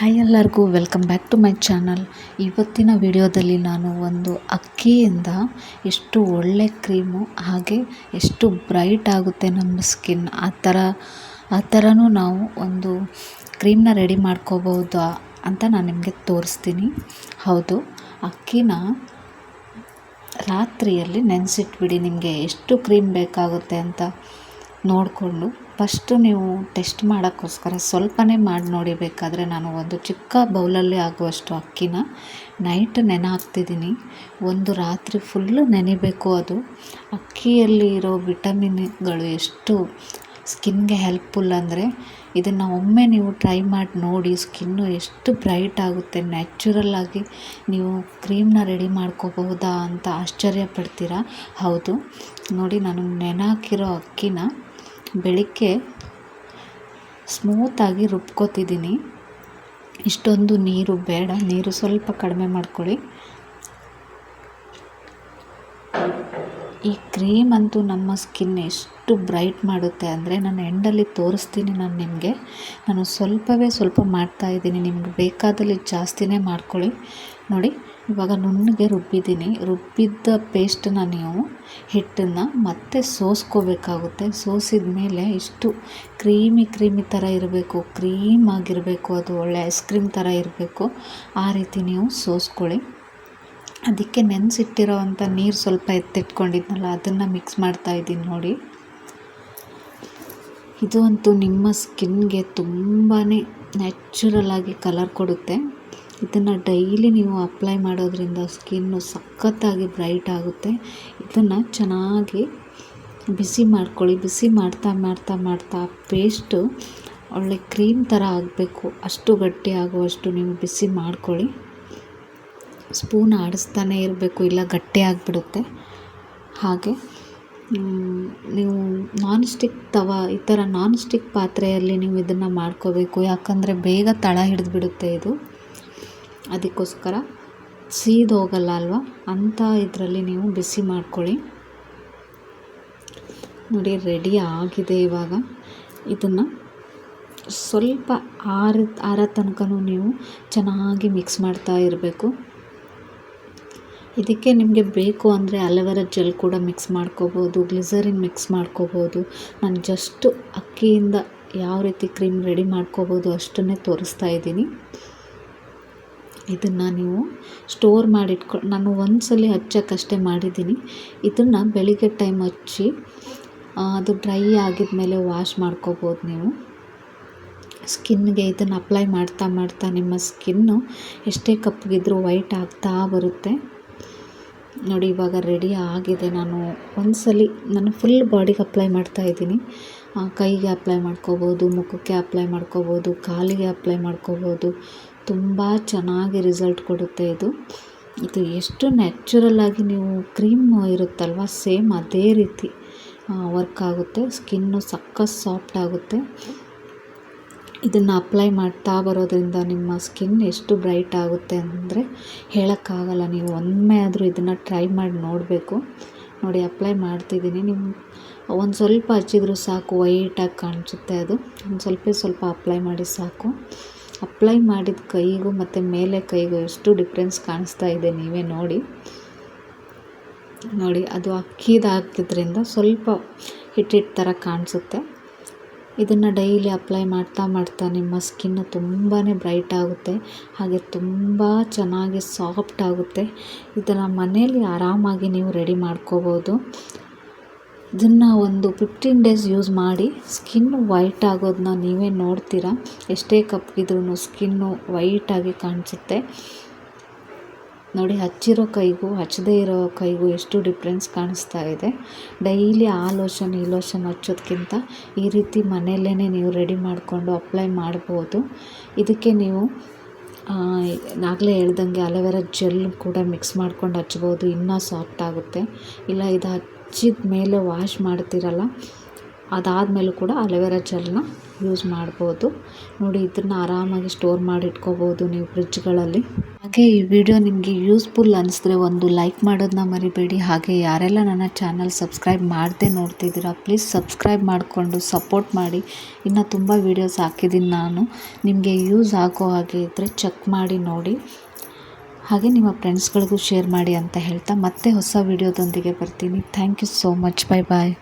Hi ಎಲ್ಲರಿಗೂ welcome back to my channel ಇವತ್ತಿನ ವಿಡಿಯೋದಲ್ಲಿ ನಾನು ಒಂದು ಅಕ್ಕಿಯಿಂದ ಎಷ್ಟು ಒಳ್ಳೆ ಕ್ರೀಮು ಹಾಗೆ ಎಷ್ಟು ಬ್ರೈಟ್ ಆಗುತ್ತೆ ನಮ್ಮ ಸ್ಕಿನ್ ಆ ಥರ ಆ ಥರನೂ ನಾವು ಒಂದು ಕ್ರೀಮ್ನ ರೆಡಿ ಮಾಡ್ಕೋಬೋದು ಅಂತ ನಾನು ನಿಮಗೆ ತೋರಿಸ್ತೀನಿ. ಹೌದು, ಅಕ್ಕಿನ ರಾತ್ರಿಯಲ್ಲಿ ನೆನೆಸಿಟ್ಬಿಡಿ, ನಿಮಗೆ ಎಷ್ಟು ಕ್ರೀಮ್ ಬೇಕಾಗುತ್ತೆ ಅಂತ. ನೋಡಿಕೊಂಡು ಫಸ್ಟು ನೀವು ಟೆಸ್ಟ್ ಮಾಡೋಕ್ಕೋಸ್ಕರ ಸ್ವಲ್ಪನೇ ಮಾಡಿ ನೋಡಿ ಬೇಕಾದರೆ ನಾನು ಒಂದು ಚಿಕ್ಕ ಬೌಲಲ್ಲಿ ಆಗುವಷ್ಟು ಅಕ್ಕಿನ ನೈಟ್ ನೆನೆ ಹಾಕ್ತಿದ್ದೀನಿ ಒಂದು ರಾತ್ರಿ ಫುಲ್ಲು ನೆನಿಬೇಕು ಅದು. ಅಕ್ಕಿಯಲ್ಲಿ ಇರೋ ವಿಟಮಿನ್ಗಳು ಎಷ್ಟು ಸ್ಕಿನ್ಗೆ ಹೆಲ್ಪ್ಫುಲ್ ಅಂದರೆ ಇದನ್ನು ಒಮ್ಮೆ ನೀವು ಟ್ರೈ ಮಾಡಿ ನೋಡಿ ಸ್ಕಿನ್ನು ಎಷ್ಟು ಬ್ರೈಟ್ ಆಗುತ್ತೆ. ನ್ಯಾಚುರಲ್ ಆಗಿ ನೀವು ಕ್ರೀಮ್ನ ರೆಡಿ ಮಾಡ್ಕೋಬಹುದಾ ಅಂತ ಆಶ್ಚರ್ಯ ಪಡ್ತೀರಾ? ಹೌದು. ನೋಡಿ ನಾನು ನೆನೆ ಹಾಕಿರೋ ಅಕ್ಕಿನ ಬೆಳಿಗ್ಗೆ ಸ್ಮೂತಾಗಿ ರುಬ್ಕೋತಿದ್ದೀನಿ. ಇಷ್ಟೊಂದು ನೀರು ಬೇಡ ನೀರು ಸ್ವಲ್ಪ ಕಡಿಮೆ ಮಾಡ್ಕೊಳ್ಳಿ. ಈ ಕ್ರೀಮ್ ಅಂತೂ ನಮ್ಮ ಸ್ಕಿನ್ ಎಷ್ಟು ಬ್ರೈಟ್ ಮಾಡುತ್ತೆ ಅಂದರೆ ನಾನು ಎಂಡಲ್ಲಿ ತೋರಿಸ್ತೀನಿ ನಾನು ನಿಮಗೆ. ನಾನು ಸ್ವಲ್ಪವೇ ಸ್ವಲ್ಪ ಮಾಡ್ತಾ ಇದ್ದೀನಿ. ನಿಮ್ಗೆ ಬೇಕಾದಲ್ಲಿ ಜಾಸ್ತಿನೇ ಮಾಡ್ಕೊಳ್ಳಿ. ನೋಡಿ, ಇವಾಗ ನುಣ್ಣಗೆ ರುಬ್ಬಿದ್ದೀನಿ. ರುಬ್ಬಿದ್ದ ಪೇಸ್ಟನ್ನ ನೀವು ಹಿಟ್ಟನ್ನು ಮತ್ತೆ ಸೋಸ್ಕೋಬೇಕಾಗುತ್ತೆ. ಸೋಸಿದ ಮೇಲೆ ಇಷ್ಟು ಕ್ರೀಮಿ ಕ್ರೀಮಿ ಥರ ಇರಬೇಕು, ಕ್ರೀಮ್ ಆಗಿರಬೇಕು, ಅದು ಒಳ್ಳೆ ಐಸ್ ಕ್ರೀಮ್ ಥರ ಇರಬೇಕು. ಆ ರೀತಿ ನೀವು ಸೋಸ್ಕೊಳ್ಳಿ. ಅದಕ್ಕೆ ನೆನೆಸಿಟ್ಟಿರೋ ಅಂಥ ನೀರು ಸ್ವಲ್ಪ ಎತ್ತಿಟ್ಕೊಂಡಿದ್ನಲ್ಲ, ಅದನ್ನು ಮಿಕ್ಸ್ ಮಾಡ್ತಾ ಇದ್ದೀನಿ ನೋಡಿ. ಇದು ಅಂತೂ ನಿಮ್ಮ ಸ್ಕಿನ್ಗೆ ತುಂಬಾ ನ್ಯಾಚುರಲ್ ಆಗಿ ಕಲರ್ ಕೊಡುತ್ತೆ. ಇದನ್ನು ಡೈಲಿ ನೀವು ಅಪ್ಲೈ ಮಾಡೋದ್ರಿಂದ ಸ್ಕಿನ್ನು ಸಖತ್ತಾಗಿ ಬ್ರೈಟ್ ಆಗುತ್ತೆ. ಇದನ್ನು ಚೆನ್ನಾಗಿ ಬಿಸಿ ಮಾಡ್ಕೊಳ್ಳಿ, ಬಿಸಿ ಮಾಡ್ತಾ ಮಾಡ್ತಾ ಮಾಡ್ತಾ ಪೇಸ್ಟು ಒಳ್ಳೆ ಕ್ರೀಮ್ ಥರ ಆಗಬೇಕು. ಅಷ್ಟು ಗಟ್ಟಿ ಆಗುವಷ್ಟು ನೀವು ಬಿಸಿ ಮಾಡ್ಕೊಳ್ಳಿ. ಸ್ಪೂನ್ ಆಡಿಸ್ತಾನೆ ಇರಬೇಕು ಇಲ್ಲ ಗಟ್ಟಿ ಆಗಿಬಿಡುತ್ತೆ. ಹಾಗೆ ನೀವು ನಾನ್ ಸ್ಟಿಕ್ ತವ, ಈ ಥರ ನಾನ್ ಸ್ಟಿಕ್ ಪಾತ್ರೆಯಲ್ಲಿ ನೀವು ಇದನ್ನು ಮಾಡ್ಕೋಬೇಕು. ಯಾಕಂದರೆ ಬೇಗ ತಳ ಹಿಡಿದ್ಬಿಡುತ್ತೆ ಇದು. ಅದಕ್ಕೋಸ್ಕರ ಸೀದೋಗಲ್ಲ ಅಲ್ವಾ? ಅಂಥ ಇದರಲ್ಲಿ ನೀವು ಬಿಸಿ ಮಾಡ್ಕೊಳ್ಳಿ. ನೋಡಿ ರೆಡಿ ಆಗಿದೆ ಇವಾಗ. ಇದನ್ನು ಸ್ವಲ್ಪ ಆರ ಆರ ತನಕನೂ ನೀವು ಚೆನ್ನಾಗಿ ಮಿಕ್ಸ್ ಮಾಡ್ತಾ ಇರಬೇಕು. ಇದಕ್ಕೆ ನಿಮಗೆ ಬೇಕು ಅಂದರೆ ಅಲೋವೆರಾ ಜೆಲ್ ಕೂಡ ಮಿಕ್ಸ್ ಮಾಡ್ಕೋಬೋದು, ಗ್ಲಿಸರಿನ್ ಮಿಕ್ಸ್ ಮಾಡ್ಕೋಬೋದು. ನಾನು ಜಸ್ಟ್ ಅಕ್ಕಿಯಿಂದ ಯಾವ ರೀತಿ ಕ್ರೀಮ್ ರೆಡಿ ಮಾಡ್ಕೋಬೋದು ಅಷ್ಟನ್ನೇ ತೋರಿಸ್ತಾ ಇದ್ದೀನಿ. ಇದನ್ನು ನೀವು ಸ್ಟೋರ್ ಮಾಡಿಟ್ಕೊ, ನಾನು ಒಂದು ಸಲ ಹಚ್ಚೋಕ್ಕಷ್ಟೇ ಮಾಡಿದ್ದೀನಿ. ಇದನ್ನು ಬೆಳಿಗ್ಗೆ ಟೈಮ್ ಹಚ್ಚಿ ಅದು ಡ್ರೈ ಆಗಿದ ಮೇಲೆ ವಾಶ್ ಮಾಡ್ಕೋಬೋದು ನೀವು. ಸ್ಕಿನ್ಗೆ ಇದನ್ನು ಅಪ್ಲೈ ಮಾಡ್ತಾ ಮಾಡ್ತಾ ನಿಮ್ಮ ಸ್ಕಿನ್ನು ಎಷ್ಟೇ ಕಪ್ಪಗಿದ್ರೂ ವೈಟ್ ಆಗ್ತಾ ಬರುತ್ತೆ. ನೋಡಿ, ಇವಾಗ ರೆಡಿ ಆಗಿದೆ. ನಾನು ಒಂದ್ಸಲಿ ಸಲ ನಾನು ಫುಲ್ ಬಾಡಿಗೆ ಅಪ್ಲೈ ಮಾಡ್ತಾ ಇದ್ದೀನಿ. ಕೈಗೆ ಅಪ್ಲೈ ಮಾಡ್ಕೋಬೋದು, ಮುಖಕ್ಕೆ ಅಪ್ಲೈ ಮಾಡ್ಕೋಬೋದು, ಕಾಲಿಗೆ ಅಪ್ಲೈ ಮಾಡ್ಕೋಬೋದು. ತುಂಬ ಚೆನ್ನಾಗಿ ರಿಸಲ್ಟ್ ಕೊಡುತ್ತೆ ಇದು. ಇದು ಎಷ್ಟು ನ್ಯಾಚುರಲ್ ಆಗಿ ನೀವು ಕ್ರೀಮ್ ಇರುತ್ತಲ್ವ ಸೇಮ್ ಅದೇ ರೀತಿ ವರ್ಕ್ ಆಗುತ್ತೆ. ಸ್ಕಿನ್ನು ಸಖತ್ ಸಾಫ್ಟ್ ಆಗುತ್ತೆ. ಇದನ್ನು ಅಪ್ಲೈ ಮಾಡ್ತಾ ಬರೋದರಿಂದ ನಿಮ್ಮ ಸ್ಕಿನ್ ಎಷ್ಟು ಬ್ರೈಟ್ ಆಗುತ್ತೆ ಅಂದರೆ ಹೇಳೋಕ್ಕಾಗಲ್ಲ. ನೀವು ಒಮ್ಮೆ ಆದರೂ ಇದನ್ನು ಟ್ರೈ ಮಾಡಿ ನೋಡಬೇಕು. ನೋಡಿ, ಅಪ್ಲೈ ಮಾಡ್ತಿದ್ದೀನಿ. ನಿಮ್ಮ ಒಂದು ಸ್ವಲ್ಪ ಹಚ್ಚಿದ್ರು ಸಾಕು, ವೈಟಾಗಿ ಕಾಣಿಸುತ್ತೆ ಅದು. ಒಂದು ಸ್ವಲ್ಪ ಸ್ವಲ್ಪ ಅಪ್ಲೈ ಮಾಡಿ ಸಾಕು. ಅಪ್ಲೈ ಮಾಡಿದ ಕೈಗೂ ಮತ್ತು ಮೇಲೆ ಕೈಗೂ ಎಷ್ಟು ಡಿಫ್ರೆನ್ಸ್ ಕಾಣಿಸ್ತಾ ಇದೆ ನೀವೇ ನೋಡಿ. ನೋಡಿ, ಅದು ಅಕ್ಕಿದು ಹಾಕಿದ್ರಿಂದ ಸ್ವಲ್ಪ ಹಿಟ್ಟಿಟ್ಟು ಥರ ಕಾಣಿಸುತ್ತೆ. ಇದನ್ನು ಡೈಲಿ ಅಪ್ಲೈ ಮಾಡ್ತಾ ಮಾಡ್ತಾ ನಿಮ್ಮ ಸ್ಕಿನ್ ತುಂಬಾ ಬ್ರೈಟ್ ಆಗುತ್ತೆ. ಹಾಗೆ ತುಂಬ ಚೆನ್ನಾಗಿ ಸಾಫ್ಟ್ ಆಗುತ್ತೆ. ಇದನ್ನು ಮನೆಯಲ್ಲಿ ಆರಾಮಾಗಿ ನೀವು ರೆಡಿ ಮಾಡ್ಕೋಬೋದು. ಇದನ್ನು ಒಂದು ಫಿಫ್ಟೀನ್ ಡೇಸ್ ಯೂಸ್ ಮಾಡಿ ಸ್ಕಿನ್ ವೈಟ್ ಆಗೋದನ್ನ ನೀವೇ ನೋಡ್ತೀರಾ. ಎಷ್ಟೇ ಕಪ್ಪಗಿದ್ರೂ ಸ್ಕಿನ್ನು ವೈಟಾಗಿ ಕಾಣಿಸುತ್ತೆ. ನೋಡಿ, ಹಚ್ಚಿರೋ ಕೈಗೂ ಹಚ್ಚದೇ ಇರೋ ಕೈಗೂ ಎಷ್ಟು ಡಿಫ್ರೆನ್ಸ್ ಕಾಣಿಸ್ತಾ ಇದೆ. ಡೈಲಿ ಆ ಲೋಷನ್ ಈ ಲೋಷನ್ ಹಚ್ಚೋದ್ಕಿಂತ ಈ ರೀತಿ ಮನೆಯಲ್ಲೇ ನೀವು ರೆಡಿ ಮಾಡಿಕೊಂಡು ಅಪ್ಲೈ ಮಾಡ್ಬೋದು. ಇದಕ್ಕೆ ನೀವು ಆಗಲೇ ಹೇಳ್ದಂಗೆ ಅಲೋವೆರಾ ಜೆಲ್ ಕೂಡ ಮಿಕ್ಸ್ ಮಾಡ್ಕೊಂಡು ಹಚ್ಬೋದು. ಇನ್ನೂ ಸಾಫ್ಟ್ ಆಗುತ್ತೆ. ಇಲ್ಲ, ಇದು ಹಚ್ಚಿದ ಮೇಲೆ ವಾಶ್ ಮಾಡ್ತೀರಲ್ಲ ಅದಾದಮೇಲೂ ಕೂಡ ಅಲೋವೆರಾ ಜೆಲ್ನ ಯೂಸ್ ಮಾಡ್ಬೋದು. ನೋಡಿ ಇದನ್ನು ಆರಾಮಾಗಿ ಸ್ಟೋರ್ ಮಾಡಿ ಇಟ್ಕೋಬೋದು ನೀವು ಫ್ರಿಜ್ಗಳಲ್ಲಿ. ಹಾಗೆ ಈ ವಿಡಿಯೋ ನಿಮಗೆ ಯೂಸ್ಫುಲ್ ಅನಿಸಿದ್ರೆ ಒಂದು ಲೈಕ್ ಮಾಡೋದನ್ನ ಮರಿಬೇಡಿ. ಹಾಗೆ ಯಾರೆಲ್ಲ ನನ್ನ ಚಾನಲ್ ಸಬ್ಸ್ಕ್ರೈಬ್ ಮಾಡದೆ ನೋಡ್ತಿದ್ದೀರಾ, ಪ್ಲೀಸ್ ಸಬ್ಸ್ಕ್ರೈಬ್ ಮಾಡಿಕೊಂಡು ಸಪೋರ್ಟ್ ಮಾಡಿ. ಇನ್ನು ತುಂಬ ವೀಡಿಯೋಸ್ ಹಾಕಿದ್ದೀನಿ ನಾನು. ನಿಮಗೆ ಯೂಸ್ ಆಗೋ ಹಾಗೆ ಇದ್ದರೆ ಚೆಕ್ ಮಾಡಿ ನೋಡಿ. ಹಾಗೆ ನಿಮ್ಮ ಫ್ರೆಂಡ್ಸ್ಗಳಿಗೂ ಶೇರ್ ಮಾಡಿ ಅಂತ ಹೇಳ್ತಾ ಮತ್ತೆ ಹೊಸ ವಿಡಿಯೋದೊಂದಿಗೆ ಬರ್ತೀನಿ. Thank you so much. Bye bye